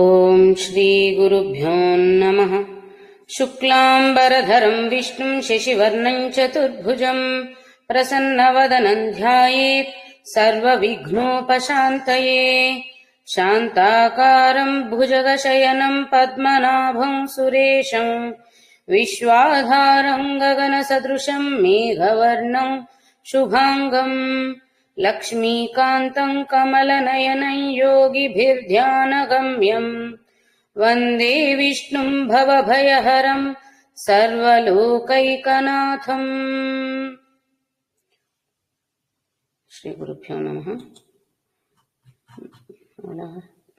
ॐ श्रीगुरुभ्यो नमः। शुक्लाम्बरधरम् विष्णुम् शशिवर्णम् चतुर्भुजम् प्रसन्नवदनम् ध्यायेत् सर्वविघ्नोपशान्तये शान्ताकारम् भुजगशयनम् पद्मनाभम् सुरेशम् विश्वाधारम् गगनसदृशम् मेघवर्णम् शुभाङ्गम् लक्ष्मीकान्तम् कमलनयनम् योगिभिर्ध्यानगम्यम् वन्दे विष्णुम् भवभयहरम् सर्वलोकैकनाथम् శ్రీగురుభ్యో నమ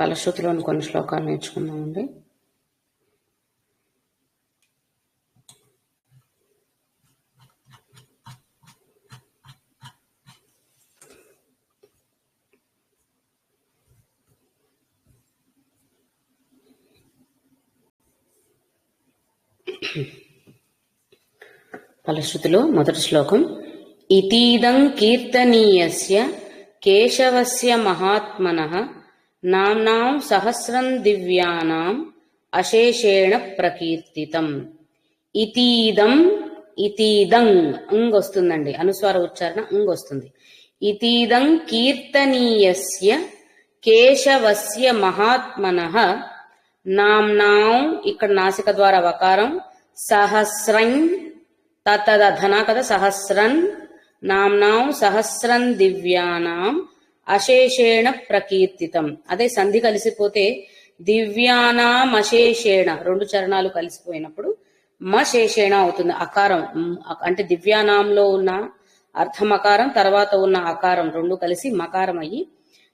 ఫలశ్రుతిలోని కొన్ని శ్లోకాలు నేర్చుకుందామండి ఫలశ్రుతిలో మొదటి శ్లోకం. ఇతీదం కీర్తనీయస్య కేశవస్య మహాత్మన నామ్నాం సహస్రం దివ్యానాం అశేషేణ ప్రకీర్తితం. ఇతీదం ఇతీదం అంగ్ వస్తుందండి. అనుస్వార ఉచ్చారణ అంగ్ వస్తుంది. ఇతీదం కీర్తనీయస్య కేశవస్య మహాత్మన నామ్నాం ఇక్కడ నాసిక ద్వారా వకారం సహస్రం తత్తదధనా కదా సహస్రన్ నామ్నాం సహస్రం దివ్యానాం అశేషేణ ప్రకీర్తితం. అదే సంధి కలిసిపోతే దివ్యానాం అశేషేణ రెండు చరణాలు కలిసిపోయినప్పుడు మశేషేణ అవుతుంది అకారం. అంటే దివ్యానాంలో ఉన్న అర్థమకారం తర్వాత ఉన్న అకారం రెండు కలిసి మకారం అయ్యి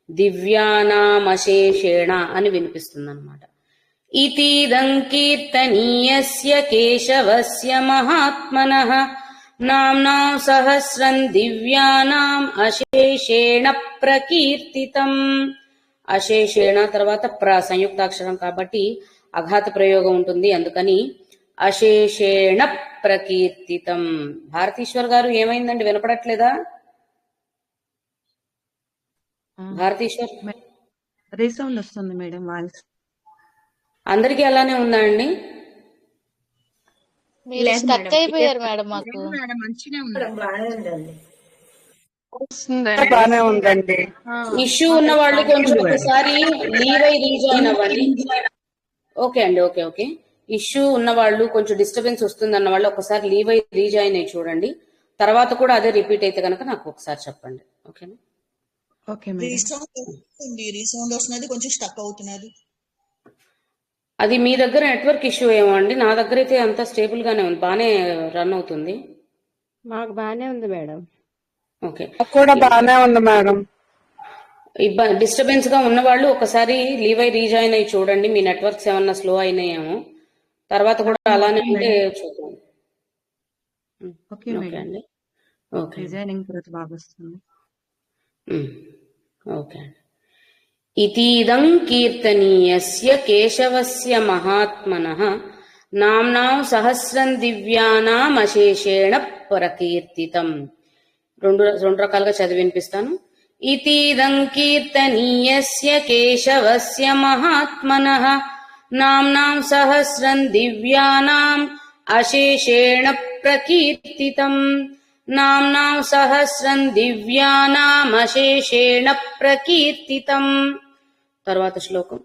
దివ్యానామశేషేణ అని వినిపిస్తుంది అనమాట ఇతీదం కీర్తనీయస్య కేశవస్య మహాత్మనః నామ్నా సహస్రం దివ్యానాం అశేషేణ ప్రకీర్తితం అశేషేణ తర్వాత ప్ర సంయుక్తాక్షరం కాబట్టి అఘాత ప్రయోగం ఉంటుంది. అందుకని అశేషేణ ప్రకీర్తితం. భారతీశ్వర్ గారు ఏమైందండి? వినపడట్లేదా? భారతీశ్వర్? రీసౌండ్ వస్తుంది మేడం వాయిస్. అందరికీ అలానే ఉందా అండి? మీరు స్టక్ అయిపోయారు మేడం మాకు. మేడం మంచిగా ఉంది. బానే ఉందండి. ఇష్యూ ఉన్న వాళ్ళు కొంచెం ఒకసారి లీవ్ అయి రీజాయిన్ అవ్వండి ఓకే అండి ఓకే ఓకే. ఇష్యూ ఉన్న వాళ్ళు కొంచెం డిస్టర్బెన్స్ వస్తుంది అన్న వాళ్ళు ఒకసారి లీవ్ అయి రీజాయిన్ అయ్యి చూడండి. తర్వాత కూడా అదే రిపీట్ అయితే కనుక నాకు ఒకసారి చెప్పండి. ఓకేనా? ఓకే రీసౌండ్ వస్తుంది రీసౌండ్ వస్తున్నది కొంచెం స్టక్ అవుతున్నది. అది మీ దగ్గర నెట్వర్క్ ఇష్యూ ఏమో అండి. నా దగ్గర అయితే అంతా స్టేబుల్ గానే ఉంది. బాగానే రన్ అవుతుంది. మాకు బానే ఉంది మేడం. ఓకే. కూడా బానే ఉంది మేడం. ఇబ్బ డిస్టర్బెన్స్గా ఉన్న వాళ్ళు ఒకసారి లీవ్ అయి రీజాయిన్ అయ్యి చూడండి. మీ నెట్వర్క్స్ ఏమన్నా స్లో అయినాయేమో. తర్వాత కూడా అలానే ఉంటే చూద్దాం. ఓకే అండి. ఓకే. డిజైనింగ్ తర్వాత బాగా వస్తుంది. ఉమ్, ఓకే అండి. ఇతీదం కీర్తనీయస్య కేశవస్య మహాత్మన. నామ్నాం సహస్రం దివ్యానామశేషేణ పరకీర్తితం. రెండు రెండు రకాలుగా చదివి వినిపిస్తాను. ఇతీదం కీర్తనీయస్య కేశవస్య మహాత్మన. నామ్నాం సహస్రం దివ్యానాం అశేషేణ ప్రకీర్తితం. నామ్నాం సహస్రం దివ్యానామశేషేణ ప్రకీర్తితం. తర్వాత శ్లోకం.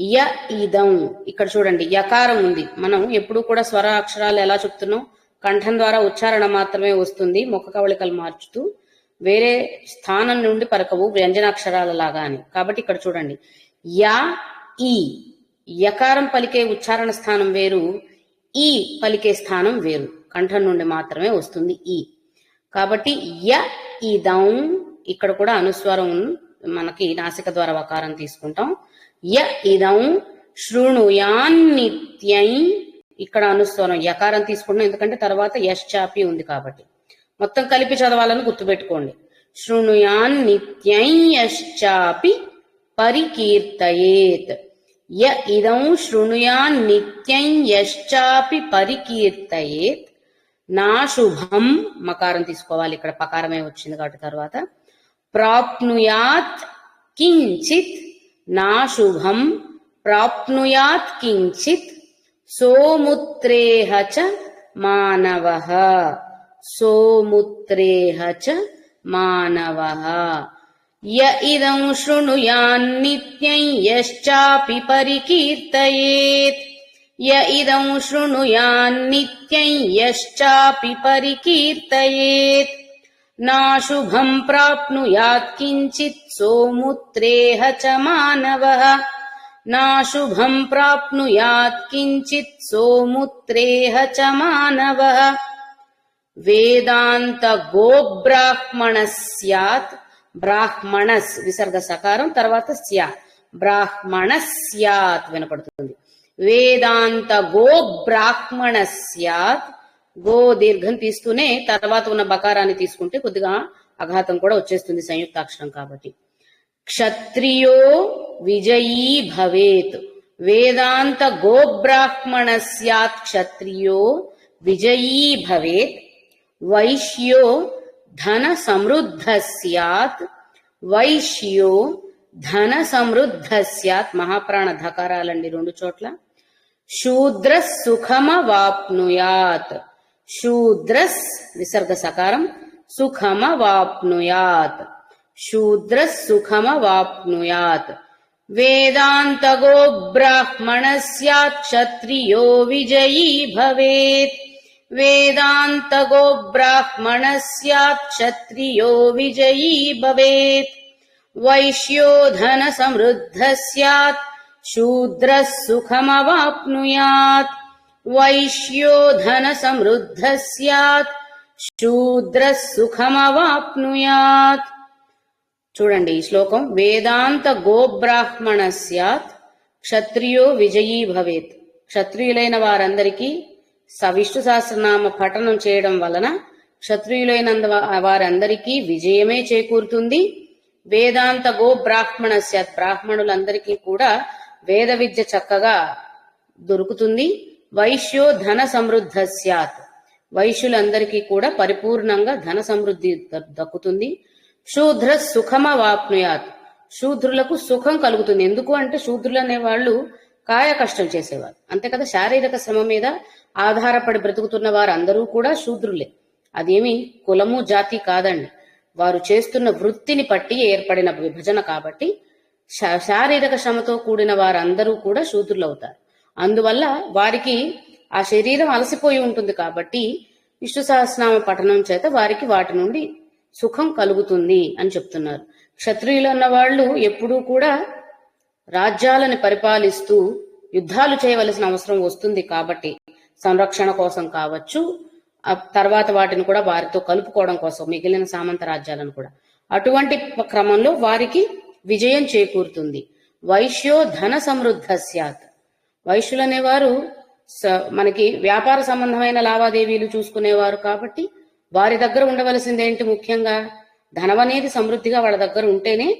య ఇదం. ఇక్కడ చూడండి యకారం ఉంది. మనం ఎప్పుడు కూడా స్వర అక్షరాలు ఎలా చెప్తున్నాం? కంఠం ద్వారా ఉచ్చారణ మాత్రమే వస్తుంది ముఖ కవళికలు మార్చుతూ. వేరే స్థానం నుండి పలకవు వ్యంజనాక్షరాల లాగా అని. కాబట్టి ఇక్కడ చూడండి. యా ఈ. యకారం పలికే ఉచ్చారణ స్థానం వేరు ఈ పలికే స్థానం వేరు. కంఠం నుండి మాత్రమే వస్తుంది ఈ. కాబట్టి య ఇదం. ఇక్కడ కూడా అనుస్వరం మనకి నాసిక ద్వారా వకారం తీసుకుంటాం. య ఇదం శృణుయాన్నిత్యై ఇక్కడ అనుస్వరం యకారం తీసుకుంటాం ఎందుకంటే తర్వాత యశ్చాపి ఉంది కాబట్టి. మొత్తం కలిపి చదవాలని గుర్తుపెట్టుకోండి. శృణుయాన్ నిత్యై యశ్చాపి పరికీర్తయేత్. య ఇదం శృణుయాన్ నిత్యం యశ్చాపి పరికీర్తయేత్. నా శుభం మకారం తీసుకోవాలి. ఇక్కడ పకారమే వచ్చింది కాబట్టి తర్వాత. प्राप्नुयात् किञ्चित् नाशुभम् प्राप्नुयात् किञ्चित् सोमुत्रेह च मानवः। सोमुत्रेह च मानवः। य इदम् परिकीर्तयेत्। పరికీర్తయేత్ నాశుభం ప్రాప్నుయాత్ కించిత్ సోముత్రేహ చ మానవః. నాశుభం ప్రాప్నుయాత్ కించిత్ సోముత్రేహ చ మానవః. వేదాంత గోబ్రాహ్మణ స్యాత్. బ్రాహ్మణస్ విసర్గ సకారం తర్వాత స్యా బ్రాహ్మణ స్యాత్ వినపడుతుంది. వేదాంత గో బ్రాహ్మణ స్యాత్. గో దీర్ఘం తీస్తూనే తర్వాత ఉన్న బకారాన్ని తీసుకుంటే కొద్దిగా అఘాతం కూడా వచ్చేస్తుంది సంయుక్తాక్షరం కాబట్టి. క్షత్రియో విజయీ భవేత్. వేదాంత గోబ్రాహ్మణ సత్ క్షత్రియో విజయీ భవేత్. వైశ్యో ధన సమృద్ధ స్యాత్. వైశ్యో ధన సమృద్ధ స్యాత్. మహాప్రాణ ధకారాలండి రెండు చోట్ల. శూద్ర సుఖమవాప్నుయాత్ శూద్రస్ విసర్గ సకారం సుఖమవాప్నుయాత్ శూద్ర సుఖమవాప్నుయాత్ వేదాంతగో బ్రాహ్మణ స్యాత్ క్షత్రియో విజయీ భవేత్ వేదాంతగో బ్రాహ్మణ స్యాత్ క్షత్రియో విజయీ భవేత్ వైశ్యో ధన సమృద్ధ స్యాత్ శూద్ర సుఖమవాప్నుయాత్ వైశ్యో వైశ్యోధన సమృద్ధ స్యాత్ శూద్ర సుఖమవాప్నుయాత్ చూడండి ఈ శ్లోకం వేదాంత గోబ్రాహ్మణ సత్ క్షత్రియో విజయీ భవేత్. క్షత్రియులైన వారందరికీ సవిష్ణు సహస్రనామ పఠనం చేయడం వలన క్షత్రియులైన వారందరికీ విజయమే చేకూరుతుంది. వేదాంత గోబ్రాహ్మణ సత్ బ్రాహ్మణులందరికీ కూడా వేద విద్య చక్కగా దొరుకుతుంది. వైశ్యో ధన సమృద్ధ స్యాత్. వైశ్యులందరికీ కూడా పరిపూర్ణంగా ధన సమృద్ధి దక్కుతుంది. శూద్ర సుఖమవాప్నుయాత్ శూద్రులకు సుఖం కలుగుతుంది. ఎందుకు అంటే శూద్రులు అనే వాళ్ళు కాయ కష్టం చేసేవారు. అంతే కదా? శారీరక శ్రమ మీద ఆధారపడి బ్రతుకుతున్న వారు అందరూ కూడా శూద్రులే. అదేమి కులము జాతి కాదండి. వారు చేస్తున్న వృత్తిని పట్టి ఏర్పడిన విభజన కాబట్టి శారీరక శ్రమతో కూడిన వారందరూ కూడా శూద్రులు అవుతారు అందువల్ల వారికి ఆ శరీరం అలసిపోయి ఉంటుంది కాబట్టి విష్ణు సహస్రనామ పఠనం చేత వారికి వాటి నుండి సుఖం కలుగుతుంది అని చెప్తున్నారు. క్షత్రియులు అన్న వాళ్ళు ఎప్పుడూ కూడా రాజ్యాలను పరిపాలిస్తూ యుద్ధాలు చేయవలసిన అవసరం వస్తుంది కాబట్టి సంరక్షణ కోసం కావచ్చు తర్వాత వాటిని కూడా వారితో కలుపుకోవడం కోసం మిగిలిన సామంత రాజ్యాలను కూడా. అటువంటి క్రమంలో వారికి విజయం చేకూరుతుంది. వైశ్యో ధన సమృద్ధ స్యాత్. వైశ్యులు అనేవారు స- మనకి వ్యాపార సంబంధమైన లావాదేవీలు చూసుకునేవారు కాబట్టి వారి దగ్గర ఉండవలసింది ఏంటి ముఖ్యంగా? ధనం అనేది సమృద్ధిగా వాళ్ళ దగ్గర ఉంటేనే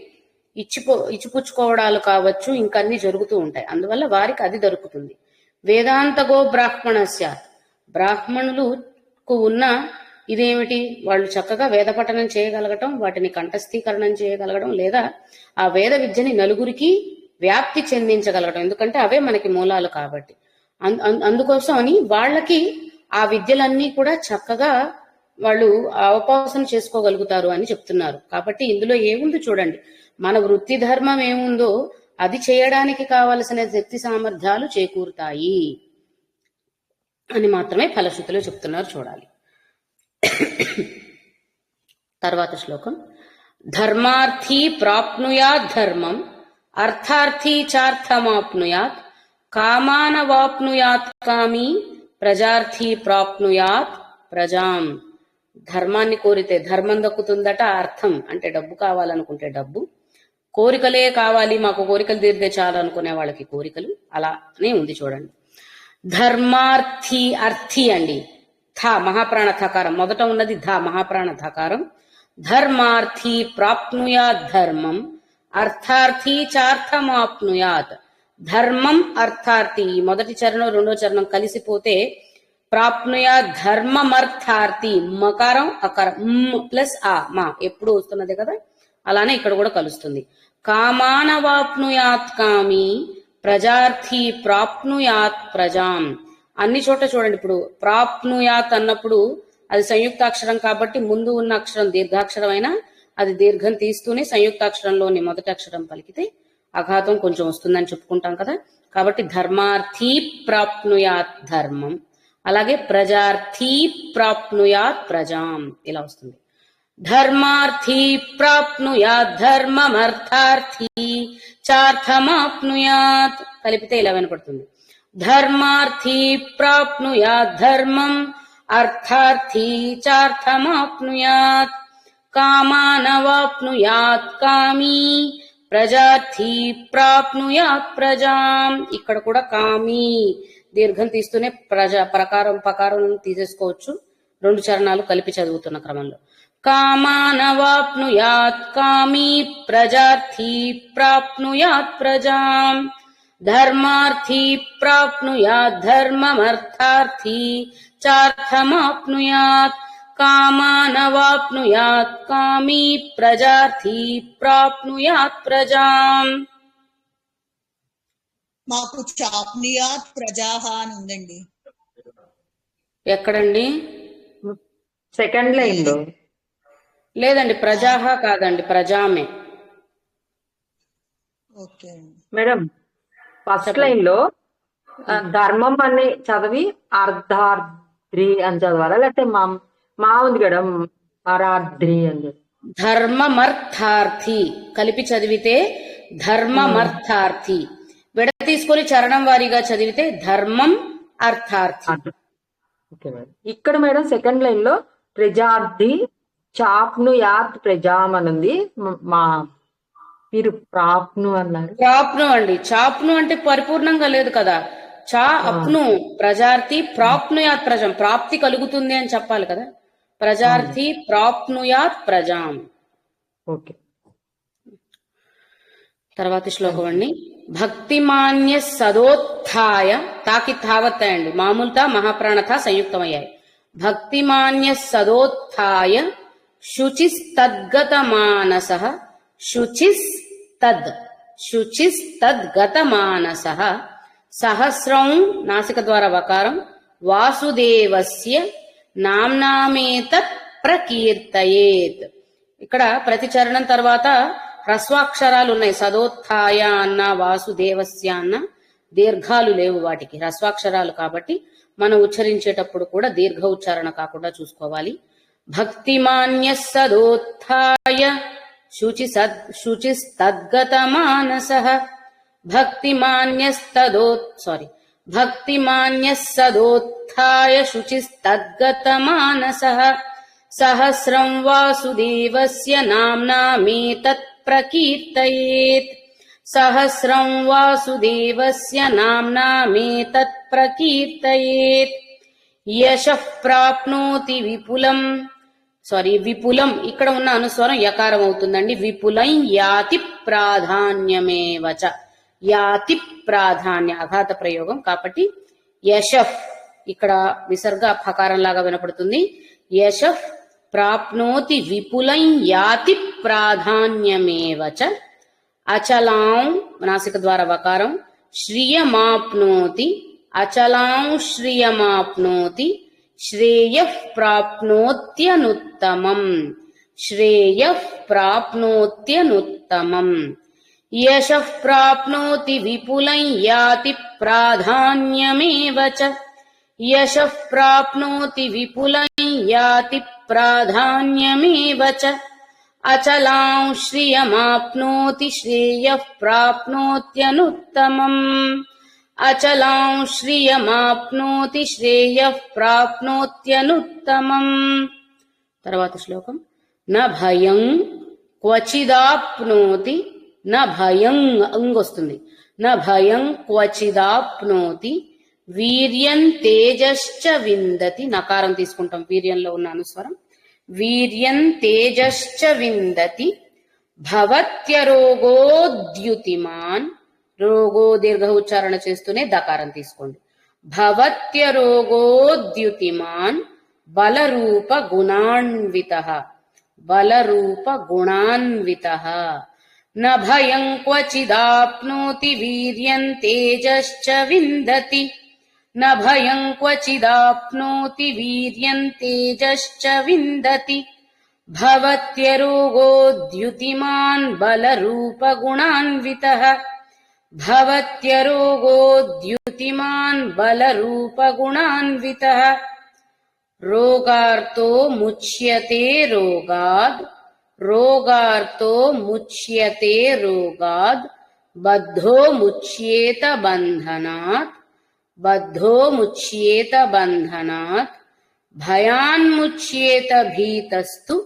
ఇచ్చిపో ఇచ్చిపుచ్చుకోవడాలు కావచ్చు ఇంకన్నీ జరుగుతూ ఉంటాయి. అందువల్ల వారికి అది దొరుకుతుంది. వేదాంతగో బ్రాహ్మణ బ్రాహ్మణులుకు బ్రాహ్మణులకు ఉన్న ఇదేమిటి? వాళ్ళు చక్కగా వేద పఠనం చేయగలగటం వాటిని కంఠస్థీకరణం చేయగలగడం లేదా ఆ వేద విద్యని నలుగురికి వ్యాప్తి చెందించగలగడం ఎందుకంటే అవే మనకి మూలాలు కాబట్టి. అందుకోసం అని వాళ్ళకి ఆ విద్యలన్నీ కూడా చక్కగా వాళ్ళు అవపాసన చేసుకోగలుగుతారు అని చెప్తున్నారు. కాబట్టి ఇందులో ఏముంది చూడండి. మన వృత్తి ధర్మం ఏముందో అది చేయడానికి కావలసిన శక్తి సామర్థ్యాలు చేకూరుతాయి అని మాత్రమే ఫలశ్రుతిలో చెప్తున్నారు చూడాలి. తర్వాత శ్లోకం. ధర్మార్థి ప్రాప్నుయా ధర్మం అర్థార్థీ చార్థమాప్నుయాత్ కామానవాప్నుయాత్ కామి ప్రజార్థీ ప్రాప్నుయాత్ ప్రజాం. ధర్మాన్ని కోరితే ధర్మం దక్కుతుందట అర్థం. అంటే డబ్బు కావాలనుకుంటే డబ్బు. కోరికలే కావాలి మాకు కోరికలు తీరితే చాలు అనుకునే వాళ్ళకి కోరికలు. అలానే ఉంది చూడండి. ధర్మార్థి అర్థి అండి. థ మహాప్రాణ థకారం మొదట ఉన్నది ధ మహాప్రాణ ధకారం ధర్మార్థి ప్రాప్నుయా ధర్మం. అర్థార్థి చార్థమాప్నుయాత్. ధర్మం అర్థార్థి. మొదటి చరణం రెండో చరణం కలిసిపోతే ప్రాప్నుయా ధర్మమర్థార్థి. మకారం అకారం. ప్లస్ ఆ మా. ఎప్పుడు వస్తున్నది కదా? అలానే ఇక్కడ కూడా కలుస్తుంది. కామానవాప్నుయాత్ కామి ప్రజార్థి ప్రాప్నుయాత్ ప్రజాం. అన్ని చోట్ల చూడండి ఇప్పుడు. ప్రాప్నుయాత్ అన్నప్పుడు అది సంయుక్త అక్షరం కాబట్టి ముందు ఉన్న అక్షరం దీర్ఘాక్షరమైన అది దీర్ఘం తీస్తూనే సంయుక్తాక్షరంలోని మొదటి అక్షరం పలికితే అఘాతం కొంచెం వస్తుందని చెప్పుకుంటాం కదా. కాబట్టి ధర్మార్థి ప్రాప్నుయాత్ ధర్మం అలాగే ప్రజార్థి ప్రాప్నుయాత్ ప్రజాం ఇలా వస్తుంది. ధర్మార్థి ప్రాప్నుయాత్ ధర్మమర్థార్థి చార్థమాప్నుయాత్ కలిపితే ఇలా వినపడుతుంది. ధర్మార్థి ప్రాప్నుయాత్ ధర్మం అర్థార్థి చార్థమాప్నుయాత్ కామానవాప్నుయాత్ కామీ ప్రజార్థి ప్రాప్నుయాత్ ప్రజాం ఇక్కడ కూడా కామీ దీర్ఘం తీస్తూనే ప్రజా ప్రకారం పకారం తీసేసుకోవచ్చు రెండు చరణాలు కలిపి చదువుతున్న క్రమంలో. కామానవాప్నుయాత్ కామీ ప్రజార్థి ప్రాప్నుయాత్ ప్రజాం ధర్మార్థి ప్రాప్నుయాత్ ధర్మమర్థార్థి చార్థమాప్నుయాత్ కామానవాప్నుయాత్ కామీ ప్రజార్థి ప్రాప్నుయాత్ ప్రజాం మాకు చాప్నియాత్ ప్రజాహ అని ఉందండి. ఎక్కడండి? సెకండ్ లైన్లో. లేదండి ప్రజాహ కాదండి ప్రజామే. ఓకే మేడం ఫస్ట్ లైన్లో ధర్మం అని చదివి అర్ధార్ద్రి అని చదవాలా లేకపోతే మా మా ఉంది కదా అరాద్రి అని. ధర్మమర్థార్థి. కలిపి చదివితే ధర్మమర్థార్థి. విడ తీసుకొని చరణం వారీగా చదివితే ధర్మం అర్థార్థి. అర్థం. Okay madam. ఇక్కడ మేడం సెకండ్ లైన్లో ప్రజార్థి చాప్ను యాత్ ప్రజాం అని ఉంది మ- మీరు ప్రాప్ను అన్నారు. ప్రాప్ను అండి. చాప్ను అంటే పరిపూర్ణంగా లేదు కదా. చా అప్ను ప్రజార్థి ప్రాప్నుయాత్ ప్రజం. ప్రాప్తి కలుగుతుంది అని చెప్పాలి కదా. ప్రజార్థి ప్రాప్నుయాత్ ప్రజాం. ఓకే. తర్వాతి శ్లోకం అండి. భక్తిమాన్య సదోత్థాయ తాకి తావత్తాయండి. మామూలుతా మహాప్రాణత సంయుక్తమయ్యాయి. భక్తిమాన్య సదోత్థాయ శుచిస్తద్గత మానస శుచిస్తద్ శుచిస్తద్గత మానస సహస్రం నాసిక ద్వారా వకారం. వాసుదేవస్య నామ్నామేతత్ ప్రకీర్తయేత్. ఇక్కడ ప్రతి చరణం తర్వాత హ్రస్వాక్షరాలు ఉన్నాయి. సదోత్థాయ అన్న వాసుదేవస్య అన్న. దీర్ఘాలు లేవు వాటికి. హ్రస్వాక్షరాలు కాబట్టి మనం ఉచ్చరించేటప్పుడు కూడా దీర్ఘ ఉచ్చారణ కాకుండా చూసుకోవాలి. భక్తిమాన్య సదోత్థాయ శుచి సద్ శుచిస్తద్గత మానస భక్తిమాన్యస్తదో సారీ భక్తిమాన్య సదోత్థాయ శుచిస్తద్గత మానస సహస్రం వాసుదేవస్య నామ్నామేతత్ ప్రకీర్తయేత్. సహస్రం వాసుదేవస్య నామ్నామేతత్ ప్రకీర్తయేత్. యశః ప్రాప్నోతి విపులం. సారీ విపులం ఇక్కడ ఉన్న అనుస్వరం యకారం అవుతుందండి. విపులం యాతి ప్రాధాన్యమేవచ యాతి ప్రాధాన్య అఘాత ప్రయోగం. కాబట్టి యశఫ్ ఇక్కడ విసర్గ ఫకారం లాగా వినపడుతుంది. యశఫ్ ప్రాప్నోతి విపులం యాతి ప్రాధాన్యమేవచ అచలాం నాసిక ద్వారా వకారం శ్రియమాప్నోతి అచలాం శ్రియమాప్నోతి శ్రేయ ప్రాప్నోత్యనుత్తమం శ్రేయ ప్రాప్నోత్యనుత్తమం. यशः प्राप्नोति विपुलम् याति प्राधान्यमेव च। यशः प्राप्नोति विपुलम् याति प्राधान्यमेव च। अचलां श्रियमाप्नोति श्रेयः प्राप्नोत्यनुत्तमम्। अचलां श्रियमाप्नोति श्रेयः प्राप्नोत्यनुत्तमम्। तर्वात श्लोकम् न भयम् क्वचिदाप्नोति నా భయం అంగ్ వస్తుంది నా భయం క్వచిదాప్నోతి. వీర్యం తేజశ్చ విందతి. నకారం తీసుకుంటాం. వీర్యంలో ఉన్న అనుస్వరం. వీర్యం తేజశ్చ విందతి. భవత్యరోగోద్యుతిమాన్. రోగో దీర్ఘ ఉచ్చారణ చేస్తూనే దకారం తీసుకోండి. భవత్యరోగోద్యుతిమాన్. బలరూప గుణాన్విత. బలరూప గుణాన్విత. न भयं क्वचिदाप्नोति वीर्यं तेजश्च विन्दति। न भयं क्वचिदाप्नोति वीर्यं तेजश्च विन्दति। भवत्यरोगोद्युतिमान् बलरूपगुणान्वितः। भवत्यरोगोद्युतिमान् बलरूपगुणान्वितः। रोगार्तो मुच्यते रोगाद् రోగార్తో ముచ్యతే రోగాద్ బద్ధో ముచ్యేత బంధనాత్ బద్ధో ముచ్యేత బంధనాత్ భయాన్ముచ్యేత భీతస్తు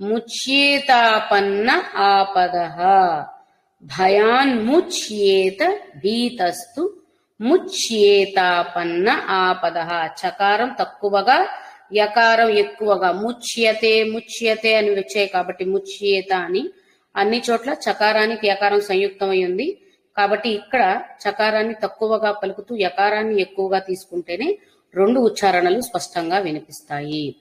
ముచ్యేతాపన్న ఆపద భయాన్ముచ్యేత భీతస్తు ముచ్యేతాపన్న ఆపద చకారం తక్కువగా యకారం ఎక్కువగా ముచ్యతే ముచ్యతే అని వచ్చాయి కాబట్టి ముచ్యేత అని. అన్ని చోట్ల చకారానికి యకారం సంయుక్తమై ఉంది కాబట్టి ఇక్కడ చకారాన్ని తక్కువగా పలుకుతూ యకారాన్ని ఎక్కువగా తీసుకుంటేనే రెండు ఉచ్చారణలు స్పష్టంగా వినిపిస్తాయి.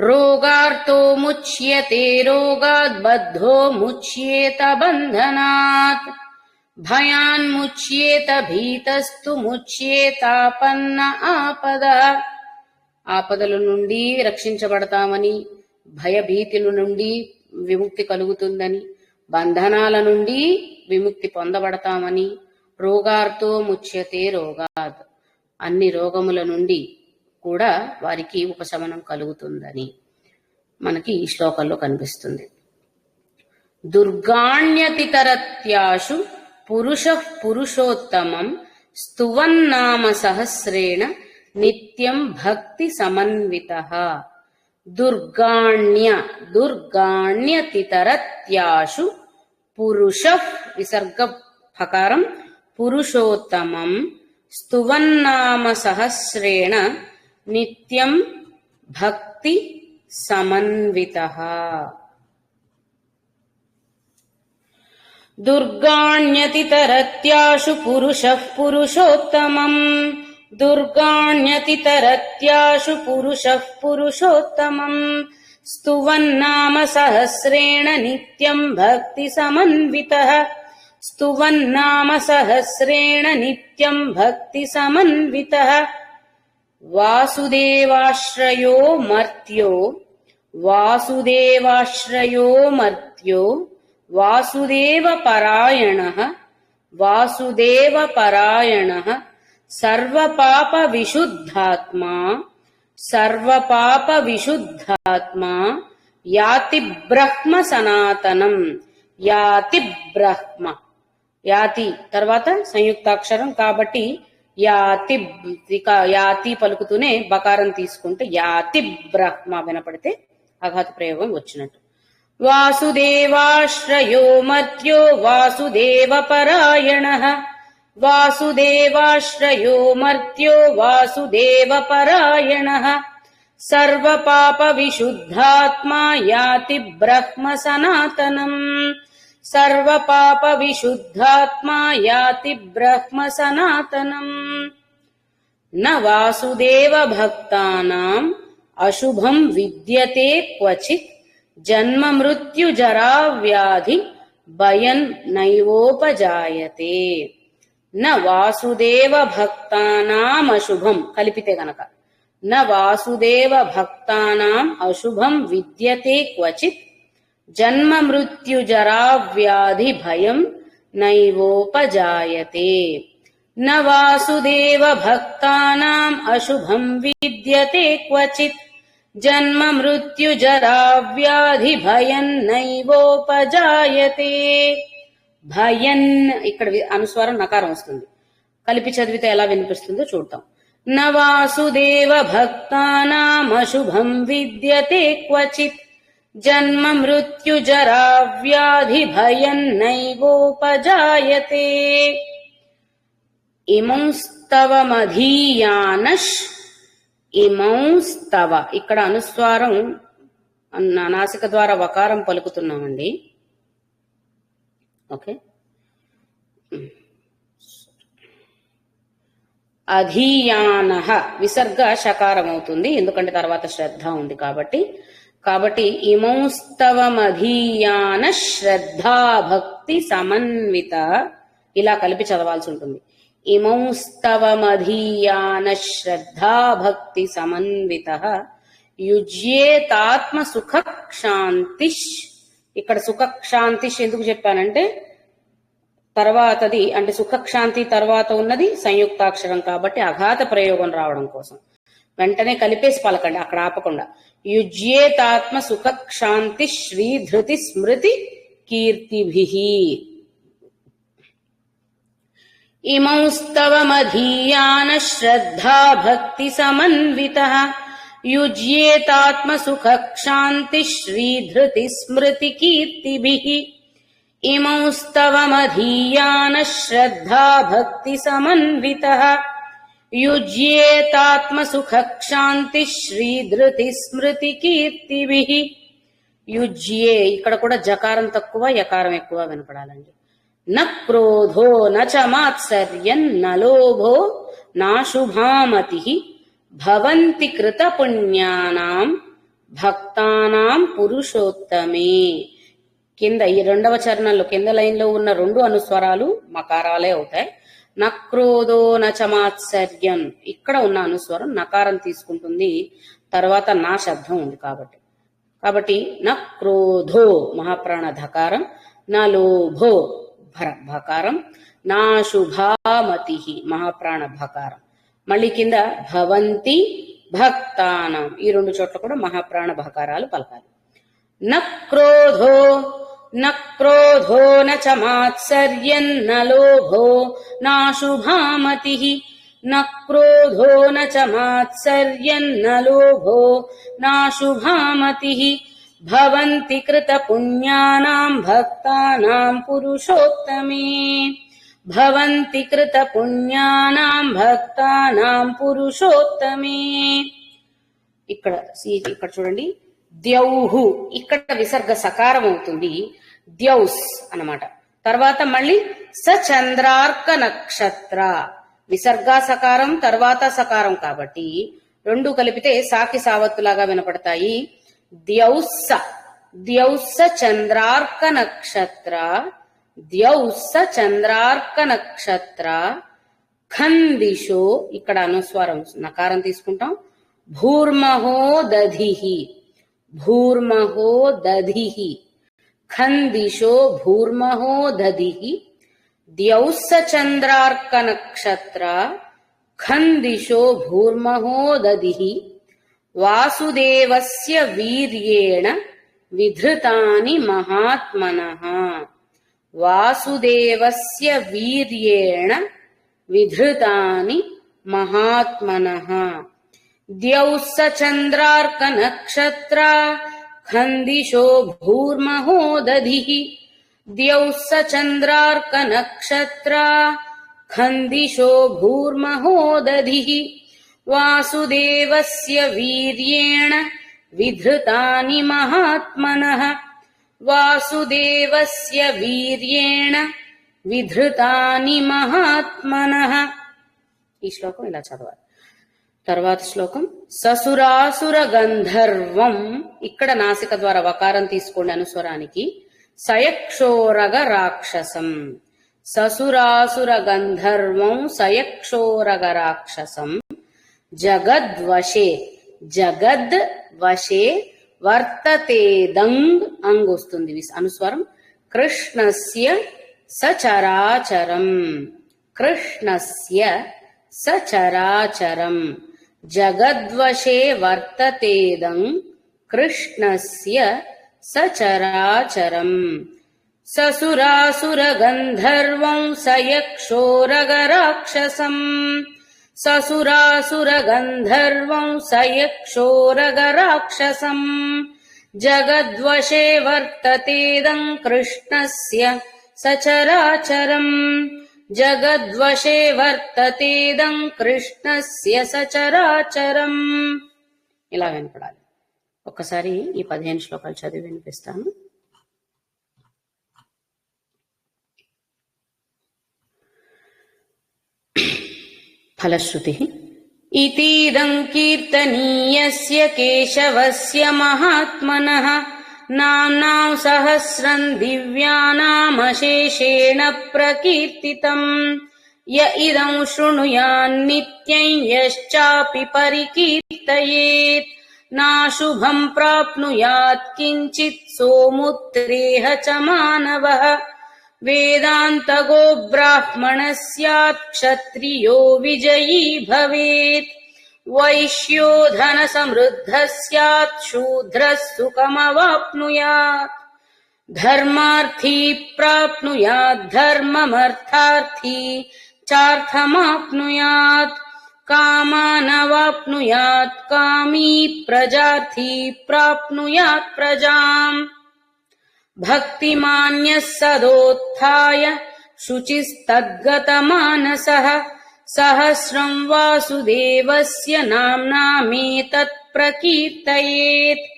రోగార్తో ముచ్యతే రోగాద్ బద్ధో ముచ్యేత బంధనాత్. భయాన్ముచ్యేత భీతస్తు ముచ్యేతాపన్న ఆపద. ఆపదల నుండి రక్షించబడతామని భయభీతుల నుండి విముక్తి కలుగుతుందని బంధనాల నుండి విముక్తి పొందబడతామని రోగార్తో ముచ్యతే రోగాద్. అన్ని రోగముల నుండి కూడా వారికి ఉపశమనం కలుగుతుందని మనకి ఈ శ్లోకంలో కనిపిస్తుంది. దుర్గాణ్యతితరత్యాశు పురుష పురుషోత్తమం స్తువన్నామ సహస్రేణ नित्यम् भक्तिसमन्वितः। दुर्गाण्य दुर्गाण्यतितरत्याशु पुरुषः विसर्गफकारम् पुरुषोत्तमम् स्तुवन्नामसहस्रेण नित्यम् भक्तिसमन्वितः। दुर्गाण्यतितरत्याशु पुरुषः पुरुषोत्तमम् दुर्गाण्यतितरत्याशु पुरुषः पुरुषोत्तमम्। स्तुवन्नाम सहस्रेण नित्यम् भक्तिसमन्वितः। स्तुवन्नाम सहस्रेण नित्यम् भक्तिसमन्वितः। वासुदेवाश्रयो मर्त्यो वासुदेवाश्रयो मर्त्यो वासुदेवपरायणः वासुदेवपरायणः। సర్వపాప విశుద్ధాత్మా సర్వపాప విశుద్ధాత్మా యాతి బ్రహ్మ సనాతనం యాతి బ్రహ్మ. యాతి తర్వాత సంయుక్తాక్షరం కాబట్టి యాతి ఇక- యాతి పలుకుతూనే బకారం తీసుకుంటే యాతి బ్రహ్మ వినపడితే అఘాత ప్రయోగం వచ్చినట్టు. వాసుదేవాశ్రయో మర్త్యో వాసుదేవ పరాయణ वासुदेवाश्रयो मर्त्यो वासुदेवपरायणः। सर्वपापविशुद्धात्मा याति ब्रह्म सनातनम् सर्वपापविशुद्धात्मा याति ब्रह्म सनातनम् न वासुदेवभक्तानाम् अशुभम् विद्यते क्वचित्। जन्ममृत्युजराव्याधि भयम् नैवोपजायते। క్వచిత్ జన్మ మృత్యు జరా వ్యాధి భయన్ నైవోపజాయతే న వాసుదేవ భక్తానాం అశుభం కలిపితే గనక న వాసుదేవ భక్తానాం అశుభం విద్యతే క్వచిత్ జన్మ మృత్యు జరా వ్యాధి భయం నైవోపజాయతే న వాసుదేవ భక్తానాం అశుభం విద్యతే క్వచిత్ జన్మ మృత్యు జరా వ్యాధి భయం నైవోపజాయతే భయన్ ఇక్కడ అనుస్వారం నకారం వస్తుంది. కలిపి చదివితే ఎలా వినిపిస్తుందో చూద్దాం. నవాసుదేవ భక్తానామశుభం విద్యతే క్వచిత్. జన్మ మృత్యు జరా వ్యాధి భయం నైవోపజాయతే ఇమంస్తవమధీయానష్ ఇమంస్తవ. ఇక్కడ అనుస్వారం నాసిక ద్వారా వకారం పలుకుతున్నామండి. ఓకే అధీయాన. విసర్గ షకారం అవుతుంది ఎందుకంటే తర్వాత శ్రద్ధ ఉంది కాబట్టి. కాబట్టి ఇమౌస్తవమధీయాన శ్రద్ధా భక్తి సమన్విత ఇలా కలిపి చదవాల్సి ఉంటుంది. ఇమౌస్తవమధీయాన శ్రద్ధా భక్తి సమన్విత యుజ్యేతాత్మ సుఖ క్షాంతి ఇక్కడ సుఖశాంతి ఎందుకు చెప్పానంటే తర్వాతది అంటే సుఖక్షాంతి తర్వాత ఉన్నది సంయుక్తాక్షరం కాబట్టి అఘాత ప్రయోగం రావడం కోసం. వెంటనే కలిపేసి పలకండి అక్కడ ఆపకుండా. యుజ్యేతాత్మ సుఖక్షాంతి శ్రీధృతి స్మృతి కీర్తిభి. ఇమౌస్తవమధీయాన శ్రద్ధా భక్తి సమన్విత. యుజ్యేతాత్మ సుఖక్షాంతి శ్రీధృతి స్మృతి కీర్తిభి ఇమౌస్తవమధీయాన శ్రద్ధా భక్తి సమన్విత యుజ్యేతాత్మ సుఖక్షాంతి శ్రీధృతి స్మృతి కీర్తిభి యుజ్యే ఇక్కడ కూడా జకారం తక్కువ యకారం ఎక్కువ వినపడాలండి న క్రోధో న చ మాత్సర్యం న లోభో నాశుభామతి భవంతి కృత పుణ్యానాం భక్తానాం పురుషోత్తమే. కింద ఈ రెండవ చరణంలో కింద లైన్లో ఉన్న రెండు అనుస్వరాలు మకారాలే అవుతాయి. నక్రోధో నచమాత్సర్యం. ఇక్కడ ఉన్న అనుస్వరం నకారం తీసుకుంటుంది. తర్వాత నా శబ్దం ఉంది కాబట్టి. కాబట్టి నక్రోధో మహాప్రాణ ధకారం నా లోభో భర భకారం నా శుభామతి మహాప్రాణ భకారం మళ్ళీ కింద భవంతి భక్తానం. ఈ రెండు చోట్ల కూడా మహాప్రాణ బహకారాలు పలకాలి. నక్రోధో నక్రోధో నమాత్సర్యన్న లోభో నాశుభామతి నక్రోధో నమాత్సర్యన్న లోభో నాశుభామతి భవంతి కృత పుణ్యానాం భక్తానాం పురుషోత్తమే. मात्सर्यम् न लोभो नाशुभामतिः भवन्ति कृतपुण्यानाम् भक्तानाम् पुरुषोत्तमे भवन्ति कृतपुण्यानाम् भक्तानाम् पुरुषोत्तमे ఇక్కడ సి- ఇక్కడ చూడండి ద్యౌహు ఇక్కడ విసర్గ సకారం అవుతుంది ద్యౌస్ అన్నమాట తర్వాత మళ్ళీ సచంద్రార్క నక్షత్ర విసర్గ సకారం తర్వాత సకారం కాబట్టి రెండు కలిపితే సాకి సావత్తులాగా వినపడతాయి ద్యౌస్స ద్యౌస్స చంద్రార్క నక్షత్ర ద్యౌస్స చంద్రార్క నక్షత్ర ఖందిషో. ఇక్కడ అనుస్వారం నకారం తీసుకుంటాం. భూర్మహో దధిహి. భూర్మహో దధిహి. ఖందిషో భూర్మహో దధిహి. ద్యౌస్స చంద్రార్క నక్షత్ర ఖందిషో భూర్మహో దధిహి. వాసుదేవస్య వీర్యేణ విధృతాని మహాత్మనః. वासुदेवस्य वीर्येण विधृतानि महात्मनः। द्यौः स चन्द्रार्कनक्षत्रा खन्दिशो भूर्महो दधिः द्यौः स चन्द्रार्कनक्षत्रा खन्दिशो भूर्महो दधिः वासुदेवस्य वीर्येण विधृतानि महात्मनः। వాసుదేవస్య వీర్యేణ విధృతాని మహాత్మనః. ఈ శ్లోకం ఇలా చదవాలి. తర్వాత శ్లోకం ససురాసుర గంధర్వం. ఇక్కడ నాసిక ద్వారా వకారం తీసుకోండి అనుస్వరానికి. సయక్షోరగ రాక్షసం. ససురాసుర గంధర్వం సయక్షోరగ రాక్షసం. జగద్వశే జగద్ వశే వర్తతేదంగ్ అంగ్ వస్తుంది అనుస్వరం. కృష్ణస్య సచరాచరం. కృష్ణస్య సచరాచరం. జగద్వశే వర్తతేదం కృష్ణస్య సచరాచరం. ససురాసురగంధర్వం సయక్షోరగరాక్షసం ససురాసురగంధర్వం సయక్షోరగరాక్షసం. జగద్వశే వర్తతేదం కృష్ణస్య సచరాచరం. జగద్వశే వర్తతేదం కృష్ణస్య సచరాచరం. ఇలా వినపడాలి. ఒకసారి ఈ పదిహేను శ్లోకాలు చదివి వినిపిస్తాను. फलश्रुतिः। इतीदम् कीर्तनीयस्य केशवस्य महात्मनः। नाम्नाम् सहस्रम् दिव्यानामशेषेण प्रकीर्तितम्। य इदम् शृणुयान्नित्यम् यश्चापि परिकीर्तयेत्। नाशुभम् प्राप्नुयात् किञ्चित् सोमुत्रेह च मानवः। वेदान्तगो ब्राह्मणः स्यात् क्षत्रियो विजयी भवेत्। वैश्यो धनसमृद्धः स्यात् शूद्रः सुखमवाप्नुयात्। धर्मार्थी प्राप्नुयात् धर्ममर्थार्थी चार्थमाप्नुयात्। कामानवाप्नुयात् कामी प्रजार्थी प्राप्नुयात् प्रजाम् भक्तिमान्यः सदोत्थाय शुचिस्तद्गतमानसः। सहस्रम् वासुदेवस्य नाम्नामेतत् प्रकीर्तयेत्।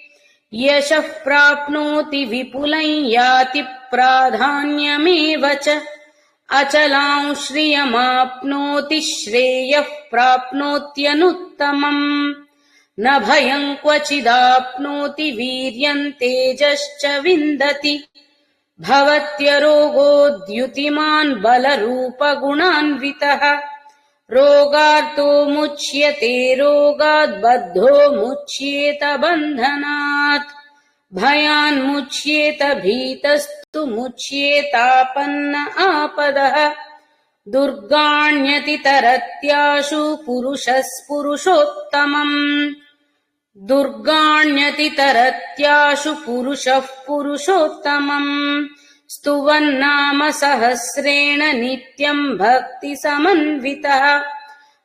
यशः प्राप्नोति विपुलं याति प्राधान्यमेव च। अचलां श्रियमाप्नोति श्रेयः प्राप्नोत्यनुत्तमम् न भयम् क्वचिदाप्नोति वीर्यम् तेजश्च विन्दति। भवत्यरोगोद्युतिमान् बलरूपगुणान्वितः। रोगार्तो मुच्यते रोगात् बद्धो मुच्येत बन्धनात्। भयान्मुच्येत भीतस्तु मुच्येतापन्न आपदः। दुर्गाण्यतितरत्याशु पुरुषस्पुरुषोत्तमम् दुर्गाण्यतितरत्याशु पुरुषः पुरुषोत्तमम्। स्तुवन्नाम सहस्रेण नित्यम् भक्तिसमन्वितः।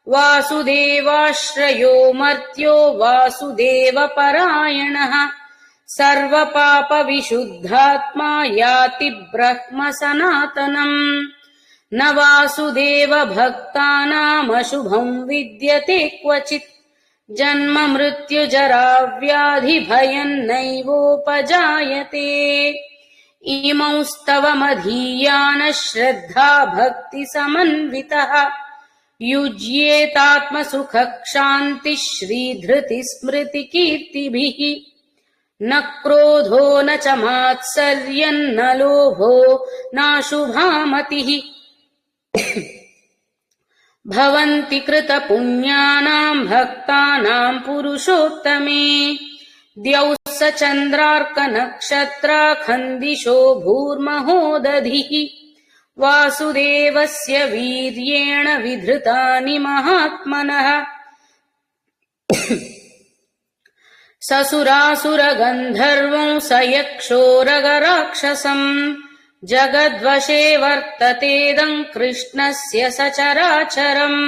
वासुदेवाश्रयो मर्त्यो वासुदेवपरायणः। सर्वपापविशुद्धात्मा याति ब्रह्म सनातनम् न वासुदेव भक्तानामशुभम् विद्यते क्वचित् जन्म मृत्युजरा व्याधिभयन्नैवोपजायते इमौस्तवमधीया नः श्रद्धा भक्ति समन्वितः युज्येतात्मसुख क्षान्तिः श्रीधृति स्मृतिकीर्तिभिः न क्रोधो न च मात्सर्यन्न लोभो नाशुभामतिः। भवन्ति कृतपुण्यानाम् भक्तानाम् पुरुषोत्तमे। द्यौः स चन्द्रार्कनक्षत्राखन्दिशो भूर्महोदधिः। वासुदेवस्य वीर्येण विधृतानि महात्मनः। ससुरासुरगन्धर्वं स यक्षोरगराक्षसम् जगद्वशे वर्ततेदम् कृष्णस्य सचराचरम्